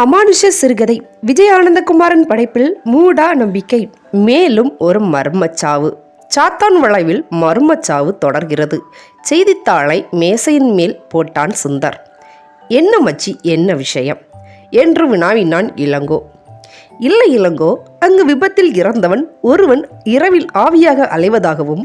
அமானுஷ சிறுகதை விஜய் ஆனந்தகுமாரன் படைப்பில் மூடா நம்பிக்கை. மேலும் ஒரு மர்மச்சாவு. சாத்தான் வளைவில் மர்மச்சாவு தொடர்கிறது. செய்தித்தாளை மேசையின் மேல் போட்டான் சுந்தர். என்ன மச்சி என்ன விஷயம்? என்று வினாவினான் இளங்கோ. இல்லை இளங்கோ அங்கு விபத்தில் இறந்தவன் ஒருவன் இரவில் ஆவியாக அலைவதாகவும்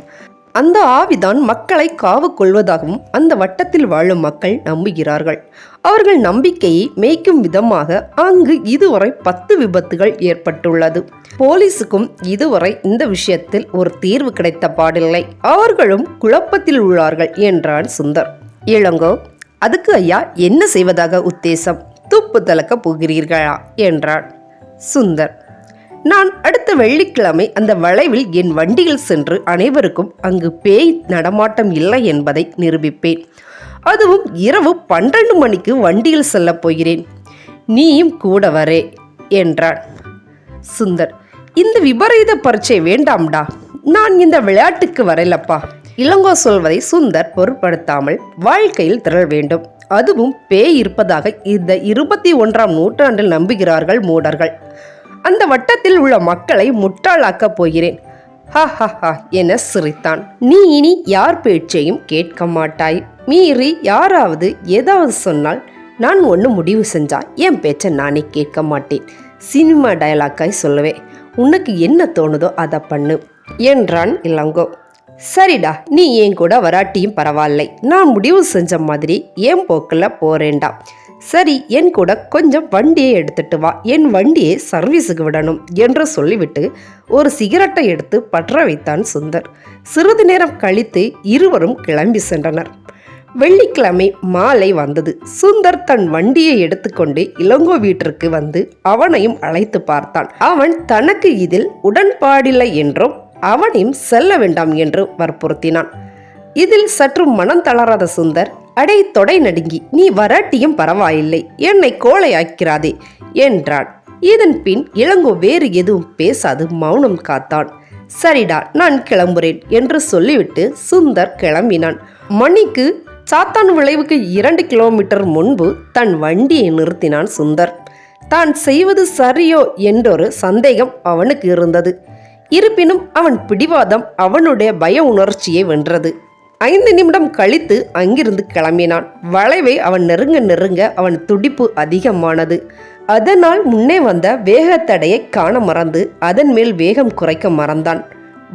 அந்த ஆவிதான் மக்களை காவு கொள்வதாகவும் அந்த வட்டத்தில் வாழும் மக்கள் நம்புகிறார்கள். அவர்கள் நம்பிக்கையை மேய்க்கும் விதமாக அங்கு இதுவரை பத்து விபத்துகள் ஏற்பட்டுள்ளது. போலீஸுக்கும் இதுவரை இந்த விஷயத்தில் ஒரு தீர்வு கிடைத்த பாடில்லை. அவர்களும் குழப்பத்தில் உள்ளார்கள் என்றான் சுந்தர். இளங்கோ அதுக்கு ஐயா என்ன செய்வதாக உத்தேசம்? துப்பு தலக்க போகிறீர்களா? என்றான் சுந்தர். நான் அடுத்த வெள்ளிக்கிழமை அந்த வளைவில் என் வண்டியில் சென்று அனைவருக்கும் அங்கு பேய் நடமாட்டம் இல்லை என்பதை நிரூபிப்பேன். அதுவும் இரவு பன்னெண்டு மணிக்கு வண்டியில் செல்லப் போகிறேன். நீயும் கூட வரே என்றான் சுந்தர் இந்த விபரீத பரீட்சை வேண்டாம்டா. நான் இந்த விளையாட்டுக்கு வரலப்பா. இளங்கோ சொல்வதை சுந்தர் பொருட்படுத்தாமல் வாழ்க்கையில் திரள் வேண்டும். அதுவும் பேய் இருப்பதாக இந்த இருபத்தி ஒன்றாம் நூற்றாண்டில் நம்புகிறார்கள் மூடர்கள். அந்த வட்டத்தில் உள்ள மக்களை முட்டாளாக்கப் போகிறேன். ஹா ஹா ஹா என சிரித்தான். நீ இனி யார் பேச்சையும் கேட்க மாட்டாய். மீறி யாராவது ஏதாவது சொன்னால் நான் ஒன்று முடிவு செஞ்சா என் பேச்சை நானே கேட்க மாட்டேன். சினிமா டயலாக்காய் சொல்லுவேன் உனக்கு என்ன தோணுதோ அதை பண்ணு என்றான் இளங்கோ. சரிடா நீ என் கூட வராட்டியும் பரவாயில்லை. நான் முடிவு செஞ்ச மாதிரி என் போக்கில் போறேன்டா. சரி என் கூட கொஞ்சம் வண்டியை எடுத்துட்டு வா. என் வண்டியை சர்வீஸுக்கு விடணும் என்று சொல்லிவிட்டு ஒரு சிகரெட்டை எடுத்து பற்ற வைத்தான் சுந்தர். சிறிது நேரம் கழித்து இருவரும் கிளம்பி சென்றனர். வெள்ளிக்கிழமை மாலை வந்தது. சுந்தர் தன் வண்டியை எடுத்துக்கொண்டு இளங்கோ வீட்டிற்கு வந்து அவனையும் அழைத்து பார்த்தான். அவன் தனக்கு இதில் உடன்பாடில்லை என்றும் அவனையும் செல்ல வேண்டாம் என்று வற்புறுத்தினான். இதில் சற்று மனம் தளராத சுந்தர் அடை தொடை நடுங்கி நீ வராட்டியும் பரவாயில்லை என்னை கோழையாக்கிறாதே என்றான் இதன் பின் இளங்கோ வேறு எதுவும் பேசாது மௌனம் காத்தான். சரிடா நான் கிளம்புறேன் என்று சொல்லிவிட்டு சுந்தர் கிளம்பினான். மணிக்கு சாத்தான் விளைவுக்கு இரண்டு கிலோமீட்டர் முன்பு தன் வண்டியை நிறுத்தினான் சுந்தர். தான் செய்வது சரியோ என்றொரு சந்தேகம் அவனுக்கு இருந்தது. இருப்பினும் அவன் பிடிவாதம் அவனுடைய பய உணர்ச்சியை வென்றது. ஐந்து நிமிடம் கழித்து அங்கிருந்து கிளம்பினான். வளைவை அவன் நெருங்க நெருங்க அவன் துடிப்பு அதிகமானது. அதனால் முன்னே வந்த வேகத்தடையை காண மறந்து அதன் மேல் வேகம் குறைக்க மறந்தான்.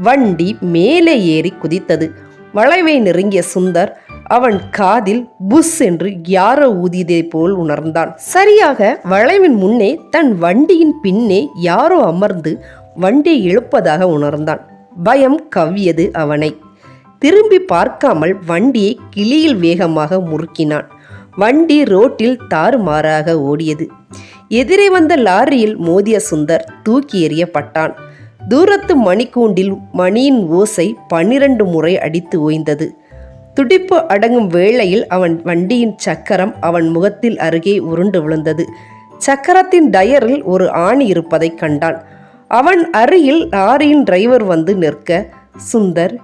வண்டி மேலே ஏறி குதித்தது. வளைவை நெருங்கிய சுந்தர் அவன் காதில் புஷ் என்று யாரோ ஊதியதை போல் உணர்ந்தான். சரியாக வளைவின் முன்னே தன் வண்டியின் பின்னே யாரோ அமர்ந்து வண்டியை இழுப்பதாக உணர்ந்தான். பயம் கவ்வியது அவனை. திரும்பி பார்க்காமல் வண்டியை கிளியில் வேகமாக முறுக்கினான். வண்டி ரோட்டில் தாறுமாறாக ஓடியது. எதிரே வந்த லாரியில் மோதிய சுந்தர் தூக்கி எறியப்பட்டான். தூரத்து மணிக்கூண்டில் மணியின் ஓசை பன்னிரண்டு முறை அடித்து ஓய்ந்தது. துடிப்பு அடங்கும் வேளையில் அவன் வண்டியின் சக்கரம் அவன் முகத்தில் அருகே உருண்டு விழுந்தது. சக்கரத்தின் டயரில் ஒரு ஆணி இருப்பதை கண்டான். அவன் அருகில் லாரியின் டிரைவர் வந்து நிற்க சுந்தர்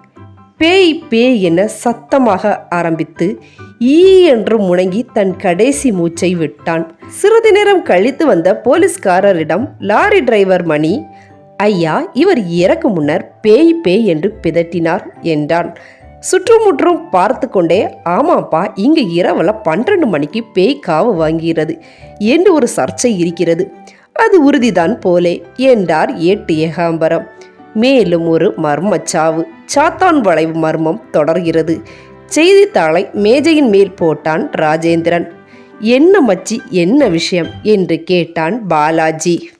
பேய் பேய் என சத்தமாக ஆரம்பித்து ஈ என்று முணங்கி தன் கடைசி மூச்சை விட்டான். சிறிது நேரம் கழித்து வந்த போலீஸ்காரரிடம் லாரி டிரைவர் மணி ஐயா இவர் இறக்கு முன்னர் பேய் பேய் என்று பிதட்டினார் என்றான். சுற்றுமுற்றும் பார்த்து கொண்டே ஆமாப்பா இங்கு இரவில் பன்னிரண்டு மணிக்கு பேய் காவு வாங்குகிறது என்று ஒரு சர்ச்சை இருக்கிறது. அது உறுதிதான் போலே என்றார் ஏட்டு ஏகாம்பரம். மேலும் ஒரு மர்மச்சாவு. சாத்தான் வளைவு மர்மம் தொடர்கிறது. செய்தித்தாளை மேஜையின் மேல் போட்டான் ராஜேந்திரன். என்ன மச்சி என்ன விஷயம்? என்று கேட்டான் பாலாஜி.